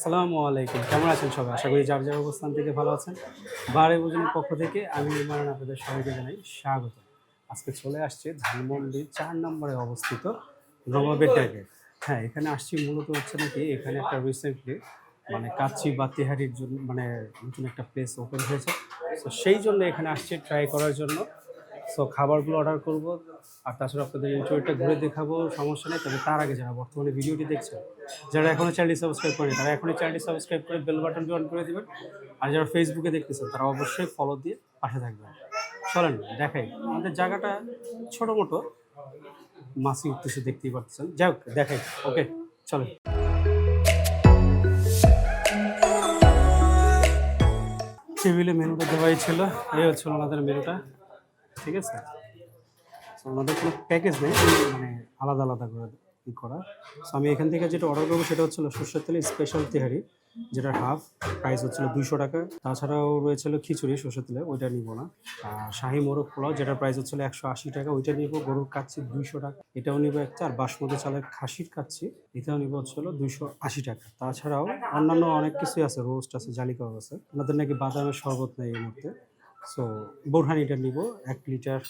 আসসালামু আলাইকুম। কেমন আছেন সবাই? আশা করি যার যার অবস্থান থেকে ভালো আছেন। বারে বুঝুনের পক্ষ থেকে আমি ইমান আপনাদের সবাইকে জানাই স্বাগত। আজকে চলে আসছে ধানমন্ডির চার নম্বরে অবস্থিত নবাবের ট্যাগে হ্যাঁ এখানে আসছি মূলত হচ্ছে নাকি এখানে একটা রিসেন্টলি মানে কাচ্চি বা তেহারির জন্য মানে নতুন একটা প্লেস ওপেন হয়েছে। তো সেই জন্য এখানে আসছি ট্রাই করার জন্য। সো খাবারগুলো অর্ডার করব আর তাছাড়া আপনাদের ইন্টারভিউটা ঘুরে দেখাবো, সমস্যা নেই, তবে তার আগে যারা বর্তমানে ভিডিওটি দেখছেন। যারা এখনও চ্যানেলটি সাবস্ক্রাইব করেনি, তারা এখনই চ্যানেলটি সাবস্ক্রাইব করে বেল বাটনটি অন করে দেবেন। আর যারা ফেসবুকে দেখতেছেন, তারা অবশ্যই ফলো দিয়ে পাশে থাকবেন। চলেন, দেখাই। আমাদের জায়গাটা ছোটো মোটো মাসি উঠতেছে, দেখতেই পাচ্ছেন। যাই হোক, দেখাই। ওকে চলেন। টেবিলে মেনুটা দেওয়াই ছিল, এই হচ্ছে ওনাদের মেনুটা ঠিক আছে? ওনাদের কোনো প্যাকেজ নেই মানে আলাদা আলাদা করে ই করা। সো আমি এখান থেকে যেটা অর্ডার করব সেটা হচ্ছিল সর্ষের তেলে স্পেশাল তেহারি, যেটার হাফ প্রাইস হচ্ছিল দুইশো টাকা। তাছাড়াও রয়েছিল খিচুড়ি সর্ষের তেলে, ওইটা নিব না। আর শাহি মোরগ পোলাও, যেটার প্রাইস হচ্ছিল একশো আশি টাকা, ওইটা নিব। গরুর কাচ্ছি দুইশো টাকা, এটাও নিব একটা। আর বাসমতি চালের খাসির কাচ্ছি, এটাও নিব হচ্ছিল দুইশো আশি টাকা। তাছাড়াও অন্যান্য অনেক কিছুই আছে রোস্ট আছে, জালি কাবাব আছে। ওনাদের নাকি বাদামের শরবত নেই এই মুহূর্তে। সো বোরহানিটা নিব, এক লিটার,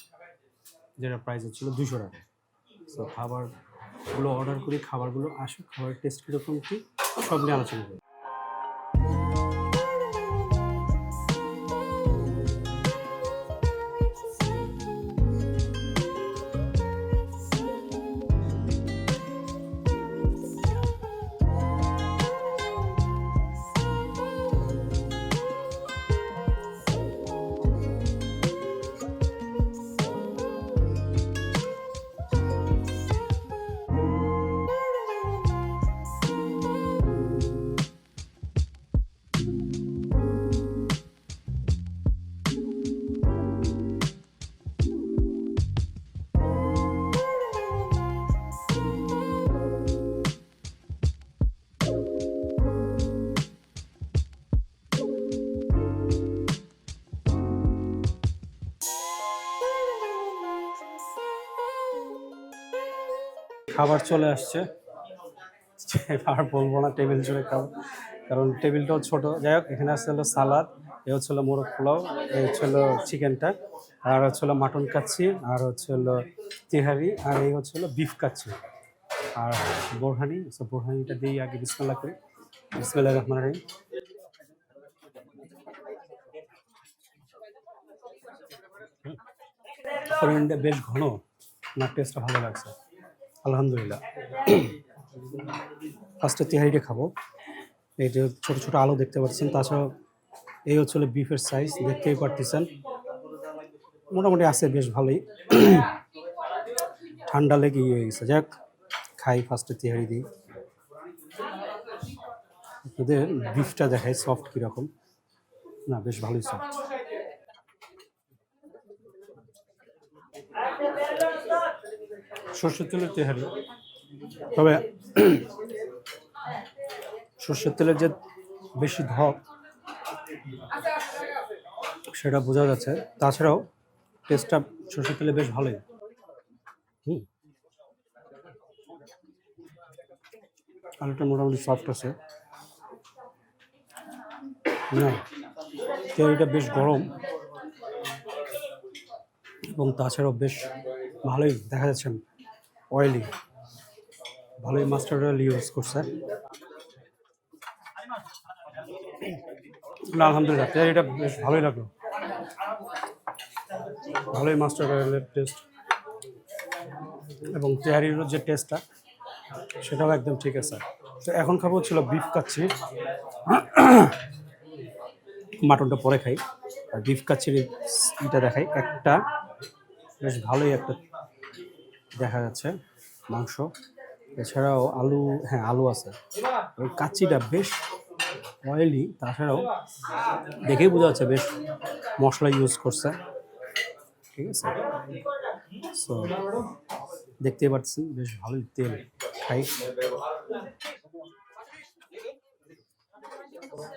যেটা প্রাইস হচ্ছিল দুশো টাকা। সো খাবারগুলো অর্ডার করি, খাবারগুলো আসুক, খাবারের টেস্ট কীরকম কী, সব নিয়ে আলোচনা করি খাবার চলে আসছে। আর বলব না টেবিল জুড়ে খাব কারণ টেবিলটাও ছোট। যাই হোক, এখানে আসছে হলো সালাদ, এ হচ্ছে হলো মোরগ পোলাও, এ হচ্ছে হলো চিকেনটা, আর হচ্ছে হলো মাটন কাচ্ছি আর হচ্ছে হলো তিহারি, আর এই হচ্ছে হলো বিফ কাচ্ছি আর বোরহানি সো বোরহানিটা দিই আগে বিসমিল্লাহ করি। বিসমিল্লাহ রহমান রহিম। বেশ ঘন না টেস্টটা ভালো লাগছে। আলহামদুলিল্লাহ। ফার্স্টে তেহারিটা খাব। এই যে ছোটো ছোটো আলু দেখতে পাচ্ছেন, তাছাড়াও এই হচ্ছে বিফের সাইজ দেখতেই পারতেছেন। মোটামুটি আছে, বেশ ভালোই। ঠান্ডা লেগে ইয়ে গেছে। যাক, খাই ফার্স্টে তেহারি দিই। ওদের বিফটা দেখায় সফট কীরকম। না, বেশ ভালোই সফট সর্ষের তেলের তেহারি তবে সর্ষের তেলের যে বেশি ধপ সেটা বোঝা যাচ্ছে। তাছাড়াও টেস্টটা সর্ষের তেলে বেশ ভালোই। হুম। আলুটা মোটামুটি সফট আছে। না তেহারিটা বেশ গরম। এবং তাছাড়াও বেশ ভালোই দেখা যাচ্ছে। অয়েলি। ভালোই মাস্টার্ড অয়েল ইউজ করছে। না, আলহামদুলিল্লাহ তেহারিটা বেশ ভালোই লাগল। ভালোই মাস্টার্ড অয়েলের টেস্ট এবং তেহারির যে টেস্টটা সেটাও একদম ঠিক আছে। তো এখন খাব ছিল বিফ কাচ্ছি মাটনটা পরে খাই। আর বিফ কাচ্ছির এটা দেখাই। একটা বেশ ভালোই একটা দেখা যাচ্ছে, মাংস। এছাড়াও আলু হ্যাঁ আলু আছে। কাচ্চিটা বেশ অয়েলি তাছাড়াও দেখেই বোঝা যাচ্ছে বেশ মশলা ইউজ করছে। ঠিক আছে? সো দেখতে পাচ্ছেন, বেশ ভালোই তেল খাই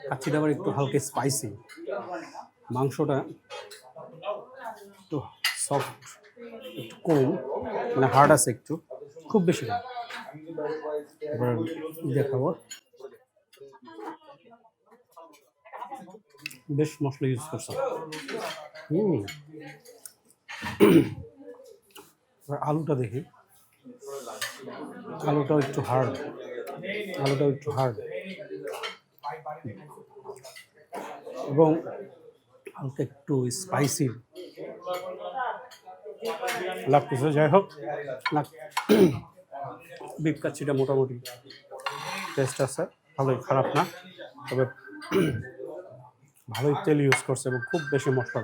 কাচ্চিটা আবার একটু হালকা স্পাইসি মাংসটা একটু সফট একটু কম মানে হার্ড আছে একটু, খুব বেশি না। এবার দেখাবো। বেশ মশলা ইউজ করছে। হুম। এবার আলুটা দেখি। আলুটাও একটু হার্ড আলুটাও একটু হার্ড এবং হালকা একটু স্পাইসি লাগতেছে যাই হোক। বিফ কাচ্ছিটা মোটামুটি টেস্ট আছে। ভালোই খারাপ না, তবে ভালোই তেল ইউজ করছে এবং খুব বেশি মশলা।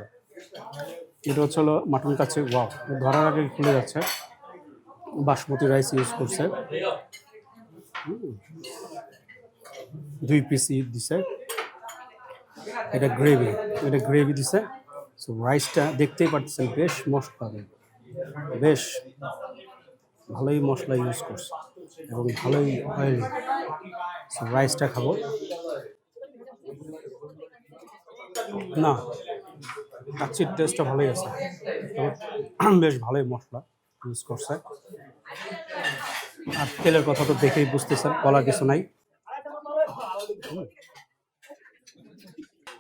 এটা হচ্ছে হলো মাটন কাছে ওয়াও ধরার আগে খুলে যাচ্ছে। বাসমতি রাইস ইউজ করছে। দুই পিস দিছে। এটা গ্রেভি এটা গ্রেভি দিছে। সো রাইসটা দেখতেই পাচ্ছেন, বেশ মশলা বেশ ভালোই মশলা ইউজ করছে এবং ভালোই অয়েল সো রাইসটা খাব। না, কাচ্চির টেস্টটা ভালোই আছে। বেশ ভালোই মশলা ইউজ করছে। আর তেলের কথা তো দেখেই বুঝতেছেন, বলার কিছু নাই।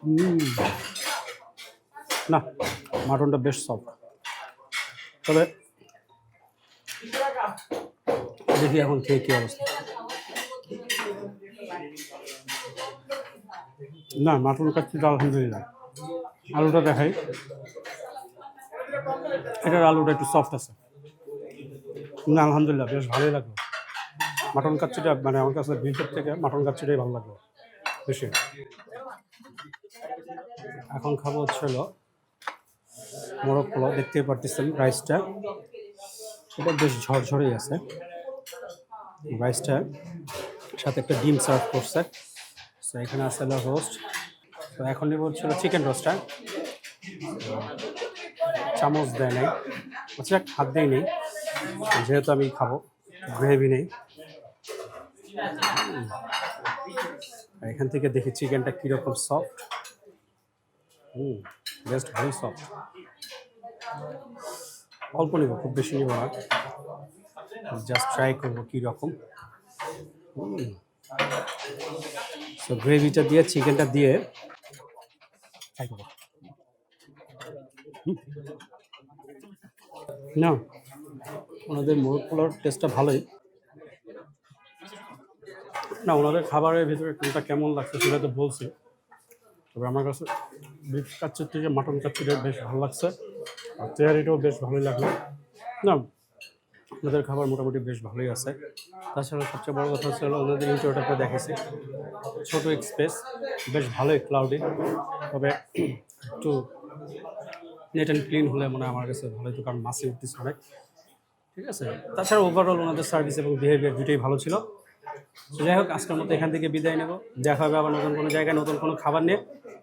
হুম। না, মাটনটা বেশ সফট তবে দেখি এখন খেয়ে কি অবস্থা। না, মাটন কাচ্ছিটা আলহামদুলিল্লাহ আলুটা দেখাই। এটার আলুটা একটু সফট আছে। না, আলহামদুলিল্লাহ, বেশ ভালোই লাগল। মাটন কাচ্ছিটা মানে আমার কাছে বিফের থেকে মাটন কাচ্ছিটাই ভালো লাগল, বেশি। এখন খাব হচ্ছিল মোরগ পোলাও দেখতে পারতেছেন রাইসটা। এটা বেশ ঝরঝরেই আছে। রাইসটা সাথে একটা ডিম সার্ভ করছে। তো এখানে আছে হলো রোস্ট তো এখন নেব হচ্ছিল চিকেন রোস্টটা চামচ দেয় নাই। আচ্ছা হাত দেয় নেই। যেহেতু আমি খাব, গ্রেভি নেই। এখান থেকে দেখি চিকেনটা কীরকম সফট হুম। জাস্ট ভালো সফট অল্প নেব, খুব বেশি নেব না। জাস্ট ট্রাই করব কীরকম। সো গ্রেভিটা দিয়ে চিকেনটা দিয়ে। ট্রাই করব। না ওনাদের মোরগ পোলাওর টেস্টটা ভালোই। না, ওনাদের খাবারের ভিতরে কোনটা কেমন লাগছে সেটা তো বলছে। তবে আমার কাছে বিফ কাচ্চির থেকে মাটন কাচ্চিটা বেশ ভালো লাগছে। আর তেয়ারিটাও বেশ ভালোই লাগল। না ওনাদের খাবার মোটামুটি বেশ ভালোই আছে। তাছাড়া সবচেয়ে বড় কথা হচ্ছে ওনাদের ইন্টারটাতে দেখেছি ছোটো স্পেস বেশ ভালোই ক্লাউডি তবে একটু নেট অ্যান্ড ক্লিন হলে মনে আমার কাছে ভালোই তো, কারণ মাসে উঠতেছে অনেক। ঠিক আছে? তাছাড়া ওভারঅল ওনাদের সার্ভিস এবং বিহেভিয়ার দুটোই ভালো ছিল। যাই হোক, আজকের মতো এখান থেকে বিদায় নেব। দেখা হবে আবার নতুন কোনো জায়গায়, নতুন কোনো খাবার নিয়ে।